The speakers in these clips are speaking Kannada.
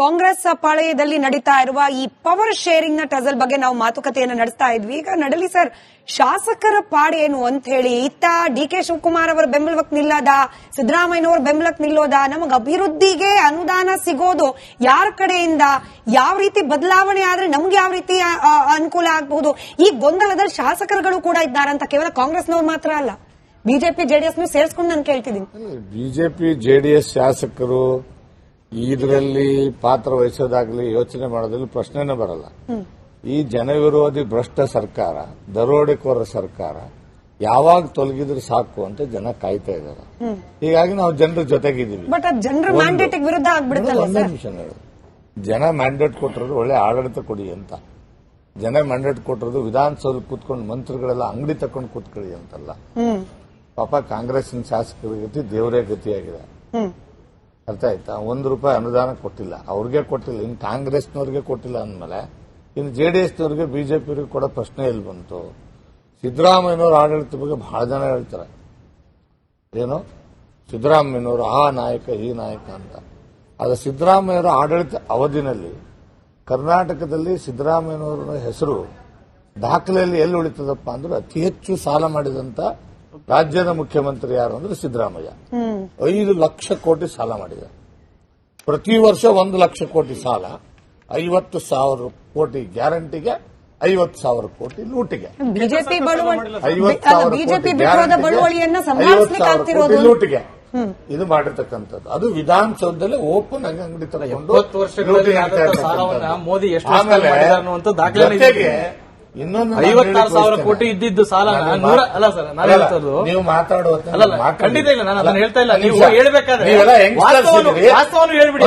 ಕಾಂಗ್ರೆಸ್ ಪಾಳಯದಲ್ಲಿ ನಡೀತಾ ಇರುವ ಈ ಪವರ್ ಶೇರಿಂಗ್ನ ಟಜಲ್ ಬಗ್ಗೆ ನಾವು ಮಾತುಕತೆಯನ್ನ ನಡೆಸ್ತಾ ಇದ್ವಿ. ಈಗ ನಡಲಿ ಸರ್, ಶಾಸಕರ ಪಾಡೇನು ಅಂತ ಹೇಳಿ, ಇತ್ತ ಡಿ ಕೆ ಶಿವಕುಮಾರ್ ಅವರ ಬೆಂಬಲಕ್ಕೆ ನಿಲ್ಲದ, ಸಿದ್ದರಾಮಯ್ಯನವರ ಬೆಂಬಲಕ್ಕೆ ನಿಲ್ಲೋದ, ನಮಗೆ ಅಭಿವೃದ್ಧಿಗೆ ಅನುದಾನ ಸಿಗೋದು ಯಾರ ಕಡೆಯಿಂದ, ಯಾವ ರೀತಿ ಬದಲಾವಣೆ ಆದ್ರೆ ನಮ್ಗೆ ಯಾವ ರೀತಿ ಅನುಕೂಲ ಆಗಬಹುದು? ಈ ಗೊಂದಲದಲ್ಲಿ ಶಾಸಕರುಗಳು ಕೂಡ ಇದ್ದಾರಂತ ಕೇವಲ ಕಾಂಗ್ರೆಸ್ನವ್ರು ಮಾತ್ರ ಅಲ್ಲ. ಬಿಜೆಪಿ ಜೆಡಿಎಸ್ ಸೇರಿಸ್ಕೊಂಡು ನಾನು ಕೇಳ್ತಿದ್ದೀನಿ. ಬಿಜೆಪಿ, ಜೆಡಿಎಸ್ ಶಾಸಕರು ಇದರಲ್ಲಿ ಪಾತ್ರ ವಹಿಸೋದಾಗ್ಲಿ ಯೋಚನೆ ಮಾಡೋದ್ರಲ್ಲಿ ಪ್ರಶ್ನೆನೇ ಬರಲ್ಲ. ಈ ಜನವಿರೋಧಿ ಭ್ರಷ್ಟ ಸರ್ಕಾರ ದರೋಡೆಕೋರ ಸರ್ಕಾರ ಯಾವಾಗ ತೊಲಗಿದ್ರೆ ಸಾಕು ಅಂತ ಜನ ಕಾಯ್ತಾ ಇದ್ದಾರೆ. ಹೀಗಾಗಿ ನಾವು ಜನರ ಜೊತೆಗಿದ್ದೀವಿ. ಒಂದು- ನಿಮಿಷ ಜನ ಮ್ಯಾಂಡೇಟ್ ಕೊಟ್ಟಿರೋದು ಒಳ್ಳೆ ಆಡಳಿತ ಕೊಡಿ ಅಂತ. ಜನ ಮ್ಯಾಂಡೇಟ್ ಕೊಟ್ಟಿರೋದು ವಿಧಾನಸೌಧ ಕೂತ್ಕೊಂಡು ಮಂತ್ರಿಗಳೆಲ್ಲ ಅಂಗಡಿ ತಕೊಂಡು ಕೂತ್ಕೊಳ್ಳಿ ಅಂತಲ್ಲ. ಪಾಪ ಕಾಂಗ್ರೆಸ್ ಶಾಸಕರ ಗತಿ ದೇವರೇ ಗತಿಯಾಗಿದೆ. ಅರ್ಥ ಆಯ್ತಾ? ಒಂದು ರೂಪಾಯಿ ಅನುದಾನ ಕೊಟ್ಟಿಲ್ಲ. ಅವ್ರಿಗೆ ಕೊಟ್ಟಿಲ್ಲ. ಇನ್ನು ಕಾಂಗ್ರೆಸ್ನವ್ರಿಗೆ ಕೊಟ್ಟಿಲ್ಲ ಅಂದಮೇಲೆ, ಇನ್ನು ಜೆಡಿಎಸ್ನವ್ರಿಗೆ ಬಿಜೆಪಿಯವ್ರಿಗೆ ಕೊಡೋ ಪ್ರಶ್ನೆ ಎಲ್ಲಿ ಬಂತು? ಸಿದ್ದರಾಮಯ್ಯನವ್ರ ಆಡಳಿತ ಬಗ್ಗೆ ಬಹಳ ಜನ ಹೇಳ್ತಾರೆ. ಏನು? ಸಿದ್ದರಾಮಯ್ಯನವರು, ಆ ನಾಯಕ, ಈ ನಾಯಕ ಅಂತ. ಆದರೆ ಸಿದ್ದರಾಮಯ್ಯರ ಆಡಳಿತ ಅವಧಿನಲ್ಲಿ, ಕರ್ನಾಟಕದಲ್ಲಿ ಸಿದ್ದರಾಮಯ್ಯನವರ ಹೆಸರು ದಾಖಲೆಯಲ್ಲಿ ಎಲ್ಲಿ ಉಳಿತದಪ್ಪ ಅಂದ್ರೆ ಅತಿ ಹೆಚ್ಚು ಸಾಲ ಮಾಡಿದಂತ ರಾಜ್ಯದ ಮುಖ್ಯಮಂತ್ರಿ ಯಾರು ಅಂದ್ರೆ ಸಿದ್ದರಾಮಯ್ಯ. ಐದು ಲಕ್ಷ ಕೋಟಿ ಸಾಲ ಮಾಡಿದೆ ಪ್ರತಿ ವರ್ಷ ಒಂದು ಲಕ್ಷ ಕೋಟಿ ಸಾಲ ಐವತ್ತು ಸಾವಿರ ಕೋಟಿ ಗ್ಯಾರಂಟಿಗೆ ಐವತ್ತು ಸಾವಿರ ಕೋಟಿ ಲೂಟಿಗೆ. ಬಿಜೆಪಿ ಬಳುವಳಿ ಐವತ್ತು ಸಾವಿರ ಬಿಜೆಪಿ ಬಳುವಳಿಯನ್ನ ಕೋಟಿ ಲೂಟಿಗೆ. ಇದು ಮಾಡಿರ್ತಕ್ಕಂಥದ್ದು. ಅದು ವಿಧಾನಸೌಧದಲ್ಲಿ ಓಪನ್ ಆಗಿ ಅಂಗಡಿ ತಗೊಂಡು ವರ್ಷಗಳಲ್ಲಿ ಮೋದಿ ಎಷ್ಟು ಇನ್ನೊಂದು ನಾನು ಐವತ್ತಾರು ಸಾವಿರ ಕೋಟಿ ಇದ್ದಿದ್ದು ಸಾಲ ನೂರ- ಅಲ್ಲ ಸರ್, ನಾನು ನೀವು ಮಾತಾಡುವ ಖಂಡಿತ ಇಲ್ಲ, ನಾನು ಅದನ್ನ ಹೇಳ್ತಾ ಇಲ್ಲ. ನೀವು. ಹೇಳ್ಬೇಕಾದ್ರೆ. ಹೇಳ್ಬಿಡಿ.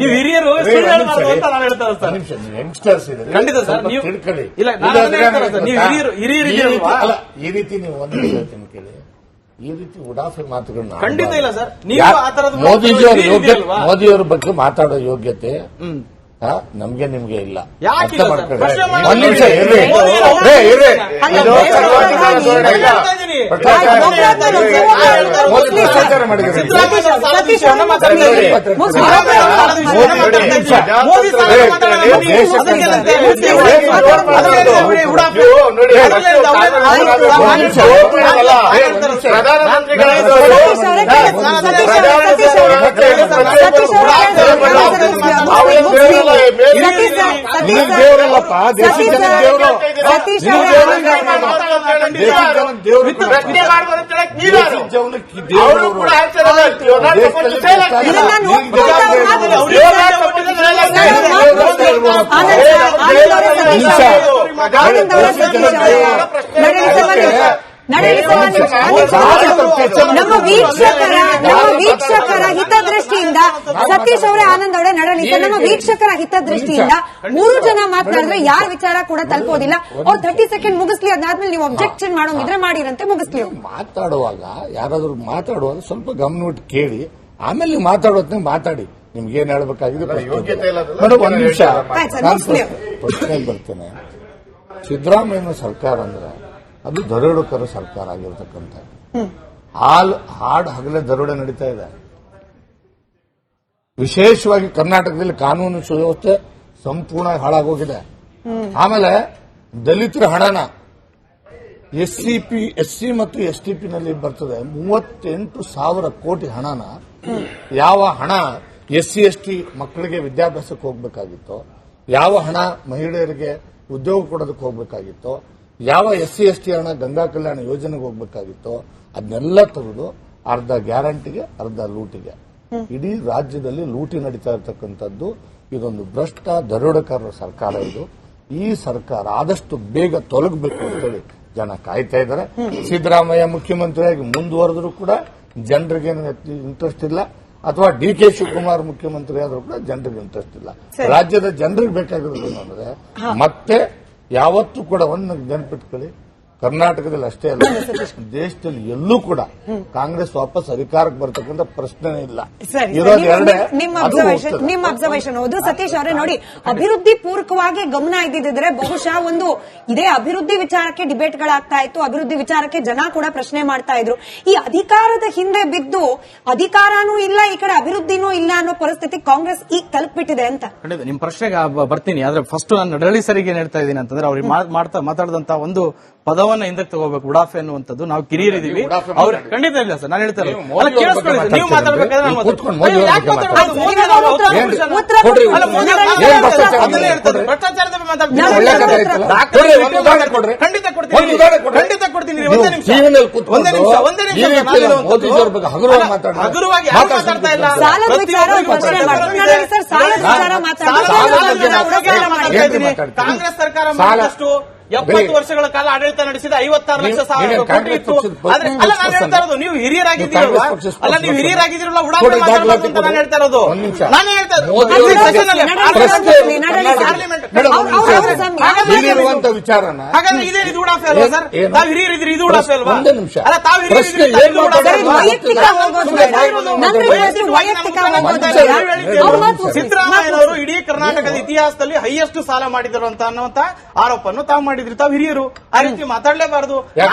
ನೀವು ಹಿರಿಯರು ಅಂತ ನಾನು ಹೇಳ್ತಾ ಸರ್. ಇದ್ದೀರಿ. ಖಂಡಿತ ಸರ್, ನೀವು- ತಿಳ್ಕೊಳ್ಳಿ ಇಲ್ಲ, ನೀವು ಹಿರಿಯರು- ಹಿರಿಯರು ಈ ರೀತಿ- ಅಲ್ಲ, ಈ ರೀತಿ ನೀವು ಒಂದು ಹೇಳ್ತೀನಿ ಕೇಳಿ ಈ ರೀತಿ ಉಡಾಫೆ ಮಾತುಗಳನ್ನ ಖಂಡಿತ ಇಲ್ಲ ಸರ್. ನೀವು ಆ ತರದ ಮೋದಿ ಮಾತುಗಳು ಮೋದಿಯವ್ರ ಬಗ್ಗೆ ಮಾತಾಡೋ ಯೋಗ್ಯತೆ ನಮ್ಗೆ ನಿಮ್ಗೆ ಇಲ್ಲ ಅರ್ಥ? ಮಾಡ್ಕೊಳ್ಳಿ. ಒಂದ್ ನಿಮಿಷ. ಇರ್ರಿ ರೇ, ಇರ್ರಿ. ಇದು ಇಲ್ಲ. ಮೋದಿ ಭ್ರಷ್ಟಾಚಾರ ದೇವರಲ್ಲಪ್ಪ ದೇಶ ಸತೀಶ್ ದೇವರು ನಮ್ಮ ವೀಕ್ಷಕರ ನಮ್ಮ ವೀಕ್ಷಕರ ಹಿತದೃಷ್ಟಿಯಿಂದ ಸತೀಶ್ ಅವರೇ ಆನಂದ್ ಅವರೇ ನಡೆಯಲಿ ನಮ್ಮ ವೀಕ್ಷಕರ ಹಿತದೃಷ್ಟಿಯಿಂದ ಮೂರು ಜನ ಮಾತನಾಡಿದ್ರೆ ಯಾರ ವಿಚಾರ ಕೂಡ ತಲುಪೋದಿಲ್ಲ. ಅವ್ರು ತರ್ಟಿ ಸೆಕೆಂಡ್ ಮುಗಿಸ್ಲಿ ಅದಾದ್ಮೇಲೆ ನೀವು ಅಬ್ಜೆಕ್ಷನ್ ಮಾಡೋಂಗಿದ್ರೆ ಮಾಡಿರಂತೆ ಮುಗಿಸ್ಲಿ ಮಾತಾಡುವಾಗ ಯಾರಾದ್ರೂ ಮಾತಾಡುವಾಗ ಸ್ವಲ್ಪ ಗಮನವಿಟ್ಟು ಕೇಳಿ ಆಮೇಲೆ ನೀವು ಮಾತಾಡೋದ್ನ ಮಾತಾಡಿ. ನಿಮ್ಗೆ ಏನ್ ಹೇಳ್ಬೇಕಾಗಿದೆ ಯೋಗ್ಯತೆ ಇಲ್ಲ ಅದೆಲ್ಲ. ಮೇಡಮ್ ಒಂದ್ ನಿಮಿಷ. ಪ್ರಶ್ನೆ ನಾನು ಪ್ರಶ್ನೆಗೆ ಬರ್ತೇನೆ. ಸಿದ್ದರಾಮಯ್ಯ ಸರ್ಕಾರ ಅಂದ್ರೆ ಅದು ದರೋಡೆಕರ ಸರ್ಕಾರ ಆಗಿರ್ತಕ್ಕಂಥ. ಹಾಲ್ ಹಾಡು ಹಗಲೇ ದರೋಡೆ ನಡೀತಾ ಇದೆ. ವಿಶೇಷವಾಗಿ ಕರ್ನಾಟಕದಲ್ಲಿ ಕಾನೂನು ಸುವ್ಯವಸ್ಥೆ ಸಂಪೂರ್ಣ ಹಾಳಾಗೋಗಿದೆ. ಆಮೇಲೆ ದಲಿತರ ಹಣನ S C P S C ಮತ್ತು ಎಸ್ ಟಿ ನಲ್ಲಿ ಬರ್ತದೆ. ಮೂವತ್ತೆಂಟು ಸಾವಿರ ಕೋಟಿ ಹಣನ ಯಾವ ಹಣ ಎಸ್ ಸಿ ಎಸ್ ಟಿ ಮಕ್ಕಳಿಗೆ ವಿದ್ಯಾಭ್ಯಾಸಕ್ಕೆ ಹೋಗ್ಬೇಕಾಗಿತ್ತು ಯಾವ ಹಣ ಮಹಿಳೆಯರಿಗೆ ಉದ್ಯೋಗ ಕೊಡೋದಕ್ಕೆ ಹೋಗ್ಬೇಕಾಗಿತ್ತು ಯಾವ ಎಸ್ ಸಿ ಎಸ್ ಟಿ ಹಣ ಗಂಗಾ ಕಲ್ಯಾಣ ಯೋಜನೆಗೆ ಹೋಗ್ಬೇಕಾಗಿತ್ತೋ ಅದನ್ನೆಲ್ಲ ತೆಗೆದು ಅರ್ಧ ಗ್ಯಾರಂಟಿಗೆ ಅರ್ಧ ಲೂಟಿಗೆ. ಇಡೀ ರಾಜ್ಯದಲ್ಲಿ ಲೂಟಿ ನಡೀತಾ ಇರತಕ್ಕಂಥದ್ದು ಇದೊಂದು ಭ್ರಷ್ಟ ದರೋಡಕಾರರ ಸರ್ಕಾರ ಇದು. ಈ ಸರ್ಕಾರ ಆದಷ್ಟು ಬೇಗ ತೊಲಗಬೇಕು ಅಂತೇಳಿ ಜನ ಕಾಯ್ತಾ ಇದ್ದಾರೆ. ಸಿದ್ದರಾಮಯ್ಯ ಮುಖ್ಯಮಂತ್ರಿಯಾಗಿ ಮುಂದುವರೆದ್ರು ಕೂಡ ಜನರಿಗೆ ಇಂಟ್ರೆಸ್ಟ್ ಇಲ್ಲ. ಅಥವಾ ಡಿ ಕೆ ಶಿವಕುಮಾರ್ ಮುಖ್ಯಮಂತ್ರಿ ಆದರೂ ಕೂಡ ಜನರಿಗೆ ಇಂಟ್ರೆಸ್ಟ್ ಇಲ್ಲ. ರಾಜ್ಯದ ಜನರಿಗೆ ಬೇಕಾಗಿರೋದು ಏನಂದ್ರೆ ಮತ್ತೆ ಯಾವತ್ತೂ ಕೂಡ ಒಂದು ನೆನ್ಪಿಟ್ಕೊಳ್ಳಿ. ಕರ್ನಾಟಕದಲ್ಲಿ ಅಷ್ಟೇ ಅಲ್ಲ ದೇಶದಲ್ಲಿ ಎಲ್ಲೂ ಕೂಡ ಕಾಂಗ್ರೆಸ್ ವಾಪಸ್ ಅಧಿಕಾರಕ್ಕೆ ಬರ್ತಕ್ಕಂಥ ಪ್ರಶ್ನೆ ಇಲ್ಲ. ಸರಿ ನಿಮ್ಮ- ನಿಮ್ಮ ಅಬ್ಸರ್ವೇಷನ್. ನಿಮ್ಮ ಹೌದು. ಸತೀಶ್ ಅವರೇ ನೋಡಿ ಅಭಿವೃದ್ಧಿ ಪೂರ್ವಕವಾಗಿ ಗಮನ ಇದ್ದಿದ್ರೆ ಬಹುಶಃ ಒಂದು ಇದೇ ಅಭಿವೃದ್ಧಿ ವಿಚಾರಕ್ಕೆ ಡಿಬೇಟ್ ಗಳಾಗ್ತಾ ಇತ್ತು. ಅಭಿವೃದ್ಧಿ ವಿಚಾರಕ್ಕೆ ಜನ ಕೂಡ ಪ್ರಶ್ನೆ ಮಾಡ್ತಾ ಇದ್ರು. ಈ ಅಧಿಕಾರದ ಹಿಂದೆ ಬಿದ್ದು ಅಧಿಕಾರನೂ ಇಲ್ಲ ಈ ಕಡೆ ಅಭಿವೃದ್ಧಿನೂ ಇಲ್ಲ ಅನ್ನೋ ಪರಿಸ್ಥಿತಿ ಕಾಂಗ್ರೆಸ್ ಈಗ ತಲುಪಿಟ್ಟಿದೆ ಅಂತ. ಖಂಡಿತ ನಿಮ್ ಪ್ರಶ್ನೆಗೆ ಬರ್ತೀನಿ. ಆದ್ರೆ ಫಸ್ಟ್ ನಾನು ನಡಳಿ ಸರಿಗೆ ಏನ್ ಹೇಳ್ತಾ ಇದ್ದೀನಿ ಅಂತಂದ್ರೆ ಅವ್ರಿಗೆ ಮಾಡ್ತಾ ಮಾತಾಡಿದಂತ ಒಂದು ಪದವನ್ನ ಹಿಂದಕ್ಕೆ ತಗೋಬೇಕು ಉಡಾಫೆ ಅನ್ನುವಂಥದ್ದು. ನಾವು ಕಿರಿಯರಿದ್ದೀವಿ ಅವ್ರು ಅವ್ರ ಖಂಡಿತ ಇಲ್ಲ ಸರ್ ನಾನು ಹೇಳ್ತಾರೆ ನೀವು ಮಾತಾಡ್ಬೇಕಾದ್ರೆ ಖಂಡಿತ ಕೊಡ್ತೀನಿ ಖಂಡಿತ ಕೊಡ್ತೀನಿ ನೀವು ಒಂದೇ ನಿಮಿಷ. ಒಂದೇ ನಿಮಿಷ ಒಂದೇ ಹಗುರವಾಗಿ ಮಾತಾಡ್ತಾ ಇಲ್ಲ. ಕಾಂಗ್ರೆಸ್ ಸರ್ಕಾರ ಸಾಲ- ಮಾಡಿದಷ್ಟು ಎಪ್ಪತ್ತು ವರ್ಷಗಳ ಕಾಲ ಆಡಳಿತ ನಡೆಸಿದ ಐವತ್ತಾರು ಲಕ್ಷ ಸಾವಿರ ಕೋಟಿ ಇತ್ತು. ಆದ್ರೆ ಅಲ್ಲ ನಾನು ಹೇಳ್ತಾ ಇರೋದು ನೀವು ಹಿರಿಯರಾಗಿದ್ದೀರಲ್ವಾ? ನೀವು ಅಲ್ಲ ನೀವು ಹಿರಿಯರಾಗಿದ್ದೀರಲ್ಲ ಉಡಾಫೆ ಮಾತಾಡಬಾರ್ದು ಅಂತ ನಾನು. ಹೇಳ್ತಾ ಇರೋದು. ನಾನೇ ಹೇಳ್ತಾ ಇರೋದು. ವಿಚಾರನ ಹಾಗಾದ್ರೆ ಇದೇ ಇದು ಉಡಾಫೆ ಅಲ್ವಾ ಸರ್? ತಾವು ಹಿರಿಯರಿದ್ರಿ ಇದು ಉಡಾಫೆ ಅಲ್ವಾ? ಒಂದೇ ನಿಮಿಷ. ಅಲ್ಲ ತಾವು. ಸಿದ್ದರಾಮಯ್ಯನವರು ಇಡೀ ಕರ್ನಾಟಕದ ಇತಿಹಾಸದಲ್ಲಿ ಹೈಯೆಸ್ಟ್ ಸಾಲ ಮಾಡಿದರು ಅಂತ ಅನ್ನುವಂತ ಆರೋಪವನ್ನು ತಾವು ಮಾಡಿದ್ರಿ ತಾವ್ ಹಿರಿಯರು ಆ ರೀತಿ ಮಾತಾಡಲೇಬಾರದು. ಯಾಕ್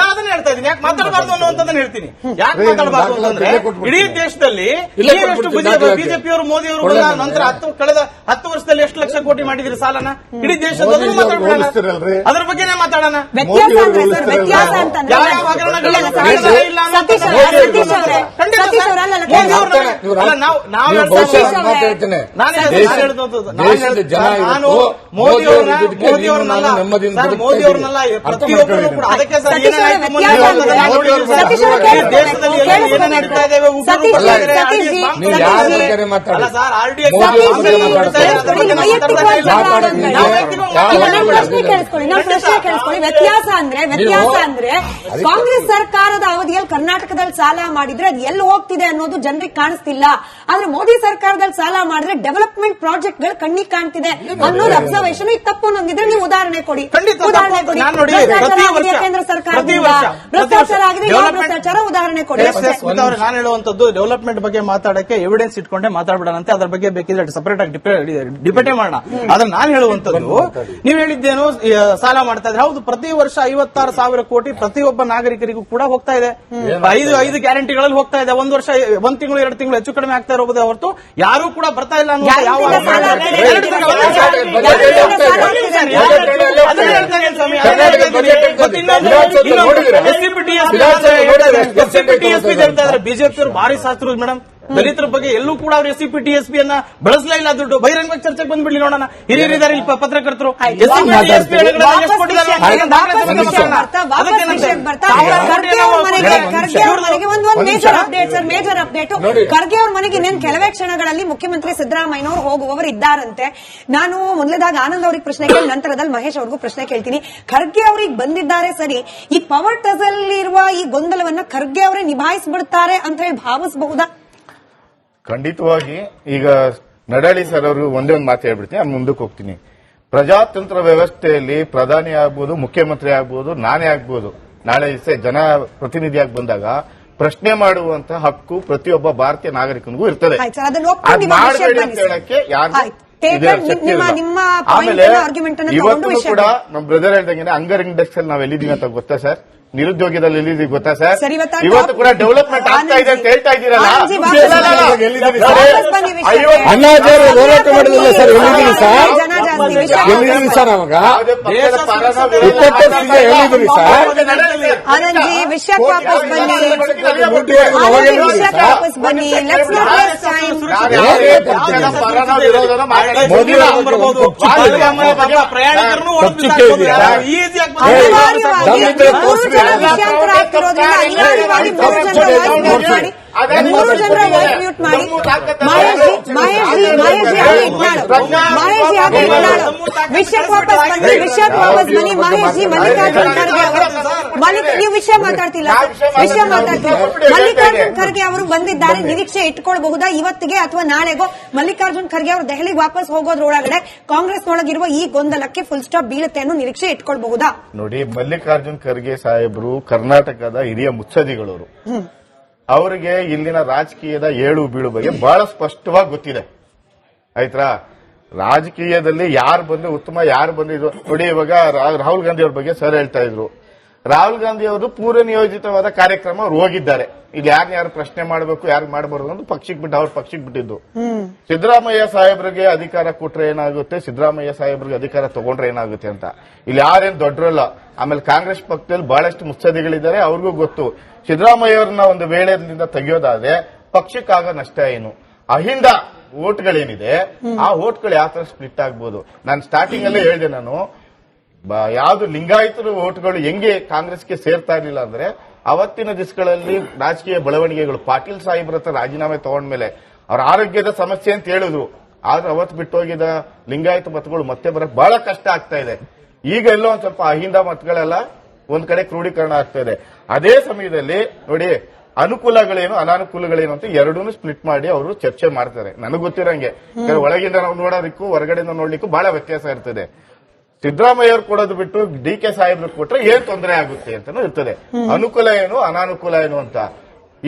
ನಾನ್ ಅದನ್ನ ಹೇಳ್ತಾ ಇದ್ದೀನಿ. ಯಾಕೆ ಮಾತಾಡಬಾರ್ದು ಅನ್ನೋದನ್ನ ಹೇಳ್ತೀನಿ. ಯಾಕೆ ಮಾತಾಡಬಾರ್ದು ಅಂತಂದ್ರೆ. ಇಡೀ ದೇಶದಲ್ಲಿ ಅವರು ಬಿಜೆಪಿಯವರು ಬಂದ ಮನೆ. ನಂತರ ಹತ್ತು ಕಳೆದ ಹತ್ತು ವರ್ಷದಲ್ಲಿ ಎಷ್ಟು ಲಕ್ಷ ಕೋಟಿ ಮಾಡಿದ್ರಿ ಸಾಲನ? ಇಡೀ ದೇಶದಲ್ಲಿ ಬಗ್ಗೆ ನಾ ಮಾತಾಡೋಣ. ಯಾವ ಅದ್ರ ಬಗ್ಗೆನೇ ಮಾತಾಡೋಣ ವ್ಯತ್ಯಾಸ ಮೋದಿ ಹೇಳ್ತೇನೆ. ನಾನು ಮೋದಿ ಅವ್ರನ್ನ ಮೋದಿ ನೀವು ಅವ್ರನ್ನಲ್ಲ ಮೋದಿ ಅವ್ರನ್ನಲ್ಲ. ಪ್ರತಿಯೊಬ್ಬರು ಕೂಡ ಅದಕ್ಕೆ ಸರ್ ಅವರೇ, ಅವ್ರು ಅವರೇ. ದೇಶದಲ್ಲಿ ಏನೇನು ಕೇಳಿಸ್ಕೊಳ್ಳಿ. ನಡೀತಾ ಇದ್ದಾವೆ ಉಗ್ರರು ಬರ್ತಾ ಇದ್ದಾರೆ, ನೀವು? ಅಲ್ಲ ಸರ್ ಅವ್ರ ಕೇಳಿಸ್ಕೊಳ್ಳಿ. ನಾವು ಪ್ರಶ್ನೆ ಕೇಳಿಸ್ಕೊಳ್ಳಿ. ವ್ಯತ್ಯಾಸ ಅಂದ್ರೆ ವ್ಯತ್ಯಾಸ ಅಂದ್ರೆ ಕಾಂಗ್ರೆಸ್ ಸರ್ಕಾರದ ಅವಧಿಯಲ್ಲಿ ಕರ್ನಾಟಕದಲ್ಲಿ ಸಾಲ ಮಾಡಿದ್ರೆ ಅದು ಎಲ್ಲಿ ಹೋಗ್ತಿದೆ ಅನ್ನೋದು ಜನರಿಗೆ ಕಾಣಿಸ್ತಿಲ್ಲ. ಆದ್ರೆ ಮೋದಿ ಸರ್ಕಾರದಲ್ಲಿ ಸಾಲ ಮಾಡಿದ್ರೆ ಡೆವಲಪ್ಮೆಂಟ್ ಪ್ರಾಜೆಕ್ಟ್ಗಳು ಕಣ್ಣಿಗೆ ಕಾಣ್ತಿದೆ ಅನ್ನೋದು ಅಬ್ಸರ್ವೇಷನ್ ಈಗ ತಪ್ಪು ಅನ್ನೋಂಗಿದ್ರೆ ನೀವು ಉದಾಹರಣೆ ಕೊಡಿ. ಉದಾಹರಣೆ ಕೊಡಿ. ಭ್ರಷ್ಟಾಚಾರ ಆಗಿದೆ ಕೇಂದ್ರ ಸರ್ಕಾರ ಸರ್ಕಾರದಿಂದ. ಭ್ರಷ್ಟಾಚಾರ ಆಗಿದೆ ಯಾವ ಭ್ರಷ್ಟಾಚಾರ? ಉದಾಹರಣೆ ಕೊಡಿ. ನಾನು ಹೇಳುವಂತದ್ದು ಡೆವಲಪ್ಮೆಂಟ್ ಬಗ್ಗೆ ಮಾತಾಡಕ್ಕೆ ಎವಿಡೆನ್ಸ್ ಇಟ್ಕೊಂಡೆ ಮಾತಾಡ್ಬಿಡೋಣಂತೆ ಅದ್ರ ಬಗ್ಗೆ ಬೇಕಿದ್ರೆ ಸಪರೇಟ್ ಆಗಿ ಡಿಬೇಟೇ ಮಾಡೋಣ ಆದ್ರೆ ನಾನು ಹೇಳುವಂತದ್ದು ನೀವು ಹೇಳಿದ್ದೇನು ಸಾಲ ಮಾಡ್ತಾ ಇದ್ರೆ ಹೌದು ಪ್ರತಿ ವರ್ಷ ಐವತ್ತಾರು ಸಾವಿರ ಕೋಟಿ ಪ್ರತಿಯೊಬ್ಬ ನಾಗರಿಕರಿಗೂ ಕೂಡ ಹೋಗ್ತಾ ಇದೆ. ಐದು ಐದು ಗ್ಯಾರಂಟಿಗಳಲ್ಲಿ ಹೋಗ್ತಾ ಇದೆ. ಒಂದ್ ವರ್ಷ ಒಂದ್ ತಿಂಗಳು ಎರಡು ತಿಂಗಳು ಹೆಚ್ಚು ಕಡಿಮೆ ಆಗ್ತಾ ಇರೋದೇ ಹೊರತು ಯಾರು ಕೂಡ ಬರ್ತಾ ಇಲ್ಲ ಅನ್ನೋ ಯಾವ ಬಿಜೆಪಿ ಬಾರಿ ಭಾರಿ ಶಾಸ್ತ್ರ ಮೇಡಮ್ ದಲಿತರ ಬಗ್ಗೆ ಎಲ್ಲೂ ಕೂಡ ಅವ್ರು S C P T S P ಅನ್ನ ಬಳಸಲೇ ಇಲ್ಲ. ದುಡ್ಡು. ಬಹಿರಂಗವಾಗಿ ಚರ್ಚೆಗೆ ಬಂದ್ಬಿಡ್ಲಿ ನೋಡೋಣ. ಹಿರಿಯರಿದ್ದಾರೆ ಇಲ್ಲಿ ಪತ್ರಕರ್ತರು. ಖರ್ಗೆ ಅವ್ರ ಮನೆಗೆ ಇನ್ನೇನು ಕೆಲವೇ ಕ್ಷಣಗಳಲ್ಲಿ ಮುಖ್ಯಮಂತ್ರಿ ಸಿದ್ದರಾಮಯ್ಯನವರು ಹೋಗುವವರು ಇದ್ದಾರಂತೆ. ನಾನು ಮೊದಲದಾಗ ಆನಂದ್ ಅವ್ರಿಗೆ ಪ್ರಶ್ನೆ ಕೇಳಿ ನಂತರದಲ್ಲಿ ಮಹೇಶ್ ಅವ್ರಿಗೂ ಪ್ರಶ್ನೆ ಕೇಳ್ತೀನಿ. ಖರ್ಗೆ ಅವ್ರಿಗೆ ಬಂದಿದ್ದಾರೆ ಸರಿ. ಈ ಪವರ್ ಟಸಲ್ ಇರುವ ಈ ಗೊಂದಲವನ್ನ ಖರ್ಗೆ ಅವರೇ ನಿಭಾಯಿಸ್ಬಿಡ್ತಾರೆ ಅಂತ ಹೇಳಿ ಭಾವಿಸಬಹುದಾ? ಖಂಡಿತವಾಗಿ ಈಗ ನಡಾಳಿ ಸರ್ ಅವರು ಒಂದೇ ಒಂದು ಮಾತು ಹೇಳ್ಬಿಡ್ತೀನಿ ನಾನು ಮುಂದಕ್ಕೆ ಹೋಗ್ತೀನಿ. ಪ್ರಜಾತಂತ್ರ ವ್ಯವಸ್ಥೆಯಲ್ಲಿ ಪ್ರಧಾನಿ ಆಗ್ಬೋದು ಮುಖ್ಯಮಂತ್ರಿ ಆಗ್ಬೋದು ನಾನೇ ಆಗ್ಬೋದು ನಾಳೆ ದಿವಸ ಜನ ಪ್ರತಿನಿಧಿಯಾಗಿ ಬಂದಾಗ ಪ್ರಶ್ನೆ ಮಾಡುವಂತ ಹಕ್ಕು ಪ್ರತಿಯೊಬ್ಬ ಭಾರತೀಯ ನಾಗರಿಕನಿಗೂ ಇರ್ತದೆ. ಮಾಡಬೇಡಿ ಅಂತ ಹೇಳಕ್ಕೆ ಯಾರು ತಗೊಂಡು ಇವತ್ತು ಕೂಡ. ನಮ್ಮ ಬ್ರದರ್ ಹೇಳ್ದಂಗೆ ಅಂಗರ್ ಇಂಡೆಕ್ಸ್ ಅಲ್ಲಿ ನಾವ್ ಎಲ್ಲಿದ್ದೀವಿ ಅಂತ ಗೊತ್ತಾ ಸರ್? ನಿರುದ್ಯೋಗದಲ್ಲಿ ಎಲ್ಲಿದ್ದೀವಿ ಗೊತ್ತಾ ಸರ್? ಇವತ್ತು ಕೂಡ ಡೆವಲಪ್ಮೆಂಟ್ ಆಗ್ತಾ ಇದೆ ಅಂತ ಹೇಳ್ತಾ ಇದ್ದೀರಲ್ಲ? ಅಣ್ಣಾಚಾರ್ಯ ಹೋರಾಟ ಮಾಡಿದ್ರಲ್ಲ ಸರ್, ಎಲ್ಲಿದ್ದೀರಿ ಸರ್? ಎಲ್ಲಿದ್ದೀರಿ ಸರ್ ಅವಾಗ ಯಾವುದೇ ಪಕ್ಷದ ಪರನ ವಿರೋಧ ಇಪ್ಪತ್ತು ವರ್ಷದಿಂದ ಎಲ್ಲಿದ್ದೀರಿ ಸರ್? ಆನಂದ್ ಜಿ ವಿಷಯಕ್ಕೆ ವಾಪಸ್ ಬನ್ನಿ ಮುಟ್ಟಿಯಾಗಿ ಅವಾಗ ಆನಂದ್ ವಿಷಯಕ್ಕೆ ವಾಪಸ್ ಬನ್ನಿ ಲೆಟ್ಸ್ ನಾಟ್ ವೇಸ್ಟ್ ಟೈಮ್? ಅನಿವಾರ್ಯವಾಗಿ ಮೂರು ಜನ ಮಾಡಿ ಮೂರು ಜನರ ವಾಯ್ಸ್ ಮ್ಯೂಟ್ ಮಾಡಿ. ಮಹೇಶ್ ಮಹೇಶ್ ಜಿ ಮಹೇಶ್ ಜಿ ಅಲ್ಲಿ ಇಟ್ಮಾಡು. ಮಹೇಶ್ ಹಾಗೆ ಇಟ್ಕೊಳ್ಳೋಣ. ವಿಷಯಕ್ಕೆ ವಾಪಸ್ ಬನ್ನಿ ವಿಷಯಕ್ಕೆ ವಾಪಸ್ ಬನ್ನಿ. ಮಹೇಶ್ ಜಿ ಮಲ್ಲಿಕಾರ್ಜುನ್ ಖರ್ಗೆ ಅವರು. ಮಲ್ಲಿಕ ನೀವು ವಿಷಯ ಮಾತಾಡ್ತಿಲ್ಲ ವಿಷಯ ಮಾತಾಡ್ತಿಲ್ಲ ಮಲ್ಲಿಕಾರ್ಜುನ್ ಖರ್ಗೆ ಅವರು ಬಂದಿದ್ದಾರೆ. ನಿರೀಕ್ಷೆ ಇಟ್ಕೊಳ್ಬಹುದಾ. ಇವತ್ತಿಗೆ ಅಥವಾ ನಾಳೆಗೋ ಮಲ್ಲಿಕಾರ್ಜುನ್ ಖರ್ಗೆ ಅವರು ದೆಹಲಿಗೆ ವಾಪಸ್ ಹೋಗೋದ್ರೊಳಗಡೆ ಕಾಂಗ್ರೆಸ್ ನೊಳಗಿರುವ ಈ ಗೊಂದಲಕ್ಕೆ ಫುಲ್ ಸ್ಟಾಪ್ ಬೀಳುತ್ತೆ ಅನ್ನೋ ನಿರೀಕ್ಷೆ ಇಟ್ಕೊಳ್ಬಹುದಾ? ನೋಡಿ ಮಲ್ಲಿಕಾರ್ಜುನ್ ಖರ್ಗೆ ಸಾಹೇಬರು ಕರ್ನಾಟಕದ ಹಿರಿಯ ಮುತ್ಸದಿಗಳವರು ಅವರಿಗೆ ಇಲ್ಲಿನ ರಾಜಕೀಯದ ಏಳು ಬೀಳು ಬಗ್ಗೆ ಬಹಳ ಸ್ಪಷ್ಟವಾಗಿ ಗೊತ್ತಿದೆ. ಆಯ್ತಾ ರಾಜಕೀಯದಲ್ಲಿ ಯಾರು ಬಂದ್ರೆ ಉತ್ತಮ, ಯಾರು ಬಂದಿದ್ರು ನೋಡಿ ಇವಾಗ ರಾಹುಲ್ ಗಾಂಧಿ ಅವ್ರ ಬಗ್ಗೆ ಸರ್ ಹೇಳ್ತಾ ಇದ್ರು. ರಾಹುಲ್ ಗಾಂಧಿ ಅವರು ಪೂರ್ವ ನಿಯೋಜಿತವಾದ ಕಾರ್ಯಕ್ರಮ ಅವ್ರು ಹೋಗಿದ್ದಾರೆ. ಇಲ್ಲಿ ಯಾರು ಯಾರು ಪ್ರಶ್ನೆ ಮಾಡಬೇಕು ಯಾರು ಮಾಡಬಾರ್ದು ಅಂತ ಪಕ್ಷಕ್ಕೆ ಬಿಟ್ಟು ಅವ್ರ ಪಕ್ಷಕ್ಕೆ ಬಿಟ್ಟಿದ್ದು. ಸಿದ್ದರಾಮಯ್ಯ ಸಾಹೇಬ್ರಿಗೆ ಅಧಿಕಾರ ಕೊಟ್ರೆ ಏನಾಗುತ್ತೆ? ಸಿದ್ದರಾಮಯ್ಯ ಸಾಹೇಬ್ರಿಗೆ ಅಧಿಕಾರ ತಗೊಂಡ್ರೆ ಏನಾಗುತ್ತೆ ಅಂತ. ಇಲ್ಲಿ ಯಾರೇನು ದೊಡ್ಡರಲ್ಲ ಆಮೇಲೆ ಕಾಂಗ್ರೆಸ್ ಪಕ್ಷದಲ್ಲಿ ಬಹಳಷ್ಟು ಮುತ್ಸದಿಗಳಿದ್ದಾರೆ ಅವ್ರಿಗೂ ಗೊತ್ತು. ಸಿದ್ದರಾಮಯ್ಯ ಅವ್ರನ್ನ ಒಂದು ವೇಳೆಯಿಂದ ತೆಗೆಯೋದಾದ್ರೆ ಪಕ್ಷಕ್ಕಾಗ ನಷ್ಟ ಏನು? ಅಹಿಂದ ಓಟ್ಗಳೇನಿದೆ ಆ ಓಟ್ಗಳು ಯಾವ ತರ ಸ್ಪ್ಲಿಟ್ ಆಗ್ಬೋದು? ನಾನು ಸ್ಟಾರ್ಟಿಂಗ್ ಅಲ್ಲೇ ಹೇಳಿದೆ ನಾನು ಯಾವ್ದು ಲಿಂಗಾಯತರ ಓಟ್ಗಳು ಹೆಂಗೆ ಕಾಂಗ್ರೆಸ್ಗೆ ಸೇರ್ತಾ ಇರಲಿಲ್ಲ ಅಂದ್ರೆ ಅವತ್ತಿನ ದಿವಸಗಳಲ್ಲಿ ರಾಜಕೀಯ ಬೆಳವಣಿಗೆಗಳು, ಪಾಟೀಲ್ ಸಾಹೇಬ್ರ ಹತ್ರ ರಾಜೀನಾಮೆ ತಗೊಂಡ್ಮೇಲೆ ಅವ್ರ ಆರೋಗ್ಯದ ಸಮಸ್ಯೆ ಅಂತ ಹೇಳಿದ್ರು ಆದ್ರೆ ಅವತ್ತು ಬಿಟ್ಟೋಗಿದ ಲಿಂಗಾಯತ ಮತಗಳು ಮತ್ತೆ ಬರಕ್ ಬಹಳ ಕಷ್ಟ ಆಗ್ತಾ ಇದೆ. ಈಗ ಎಲ್ಲೋ ಒಂದ್ ಸ್ವಲ್ಪ ಅಹಿಂದ ಮತಗಳೆಲ್ಲ ಒಂದ್ ಕಡೆ ಕ್ರೋಢೀಕರಣ ಆಗ್ತಾ ಇದೆ. ಅದೇ ಸಮಯದಲ್ಲಿ ನೋಡಿ, ಅನುಕೂಲಗಳೇನು, ಅನಾನುಕೂಲಗಳೇನು ಅಂತ ಎರಡೂ ಸ್ಪ್ಲಿಟ್ ಮಾಡಿ ಅವರು ಚರ್ಚೆ ಮಾಡ್ತಾರೆ. ನನಗೆ ಗೊತ್ತಿರಂಗೆ. ಒಳಗಿಂದ ನಾವು ನೋಡೋದಕ್ಕೂ, ಹೊರಗಡೆಯಿಂದ ನೋಡ್ಲಿಕ್ಕೂ ಬಹಳ ವ್ಯತ್ಯಾಸ ಇರ್ತದೆ. ಸಿದ್ದರಾಮಯ್ಯ ಅವ್ರು ಕೊಡೋದು ಬಿಟ್ಟು ಡಿ ಕೆ ಸಾಹೇಬ್ರು ಕೊಟ್ರೆ ಏನ್ ತೊಂದರೆ ಆಗುತ್ತೆ ಅಂತಾನು ಇರ್ತದೆ. ಅನುಕೂಲ ಏನು ಅನಾನುಕೂಲ ಏನು ಅಂತ.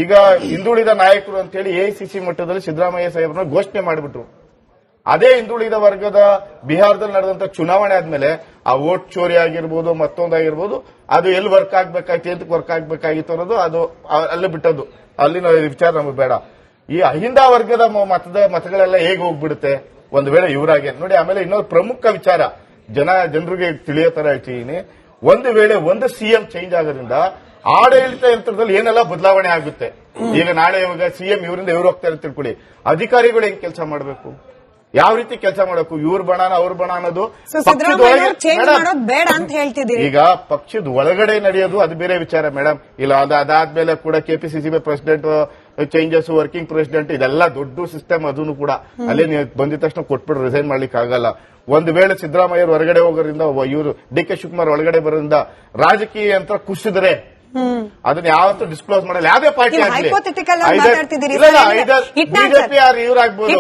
ಈಗ ಹಿಂದುಳಿದ ನಾಯಕರು ಅಂತ ಹೇಳಿ ಎಐಸಿಸಿ ಮಟ್ಟದಲ್ಲಿ ಸಿದ್ದರಾಮಯ್ಯ ಸಾಹೇಬ್ರನ್ನ ಘೋಷಣೆ ಮಾಡಿಬಿಟ್ರು. ಅದೇ ಹಿಂದುಳಿದ ವರ್ಗದ ಬಿಹಾರದಲ್ಲಿ ನಡೆದಂತ ಚುನಾವಣೆ ಆದ್ಮೇಲೆ ಆ ವೋಟ್ ಚೋರಿ ಆಗಿರ್ಬೋದು ಮತ್ತೊಂದಾಗಿರ್ಬೋದು ಅದು ಎಲ್ಲಿ ವರ್ಕ್ ಆಗ್ಬೇಕಾಗಿತ್ತು ಎಂತಕ್ಕೆ ವರ್ಕ್ ಆಗ್ಬೇಕಾಗಿತ್ತು ಅನ್ನೋದು ಅದು ಅಲ್ಲಿ ಬಿಟ್ಟದ್ದು. ಅಲ್ಲಿನ ವಿಚಾರ ನಮಗೆ ಬೇಡ. ಈ ಅಹಿಂದ ವರ್ಗದ ಮತದ ಮತಗಳೆಲ್ಲ ಹೇಗೆ ಹೋಗ್ಬಿಡುತ್ತೆ? ಒಂದು ವೇಳೆ ಇವರಾಗೆ ನೋಡಿ ಆಮೇಲೆ ಇನ್ನೊಂದು ಪ್ರಮುಖ ವಿಚಾರ. ಜನ ಜನರಿಗೆ ತಿಳಿಯೋ ತರ ಹೇಳ್ತೀನಿ ಒಂದು ವೇಳೆ ಒಂದು ಸಿಎಂ ಚೇಂಜ್ ಆಗೋದ್ರಿಂದ ಆಡಳಿತ ಯಂತ್ರದಲ್ಲಿ ಏನೆಲ್ಲ ಬದಲಾವಣೆ ಆಗುತ್ತೆ? ಈಗ ನಾಳೆ ಇವಾಗ ಸಿಎಂ ಇವರಿಂದ ಇವ್ರು ಹೋಗ್ತಾರೆ ಅಂತ ತಿಳ್ಕೊಳ್ಳಿ ಅಧಿಕಾರಿಗಳು ಹೆಂಗ್ ಕೆಲಸ ಮಾಡಬೇಕು? ಯಾವ ರೀತಿ ಕೆಲಸ ಮಾಡಬೇಕು? ಇವ್ರ ಬಣನ ಅವ್ರ ಬಣ ಅನ್ನೋದು? ಈಗ ಪಕ್ಷದ ಒಳಗಡೆ ನಡೆಯೋದು ಅದು ಬೇರೆ ವಿಚಾರ ಮೇಡಮ್ ಇಲ್ಲ ಅದು ಅದಾದ್ಮೇಲೆ ಕೂಡ KPCC president changes working president ಇದೆಲ್ಲ ದೊಡ್ಡ ಸಿಸ್ಟಮ್ ಅದನ್ನು ಕೂಡ. ಅಲ್ಲೇ ನೀವು ಬಂದಿದ ತಕ್ಷಣ ಕೊಟ್ಬಿಟ್ಟು ರಿಸೈನ್ ಮಾಡ್ಲಿಕ್ಕೆ ಆಗಲ್ಲ. ಒಂದ್ ವೇಳೆ ಸಿದ್ದರಾಮಯ್ಯ ಹೊರಗಡೆ ಹೋಗೋದ್ರಿಂದ ಇವರು ಡಿ ಕೆ ಶಿವಕುಮಾರ್ ಒಳಗಡೆ ಬರೋದ್ರಿಂದ ರಾಜಕೀಯ ಯಂತ್ರ ಕುಸಿದ್ರೆ ಅದನ್ನ ಯಾವತ್ತೂ ಡಿಸ್ಕ್ಲೋಸ್ ಮಾಡಲ್ಲ. ಯಾವ್ದೇ ಪಾರ್ಟಿ. ಬಿಜೆಪಿ ಯಾರು ಇವ್ರಾಗ್ಬೋದು.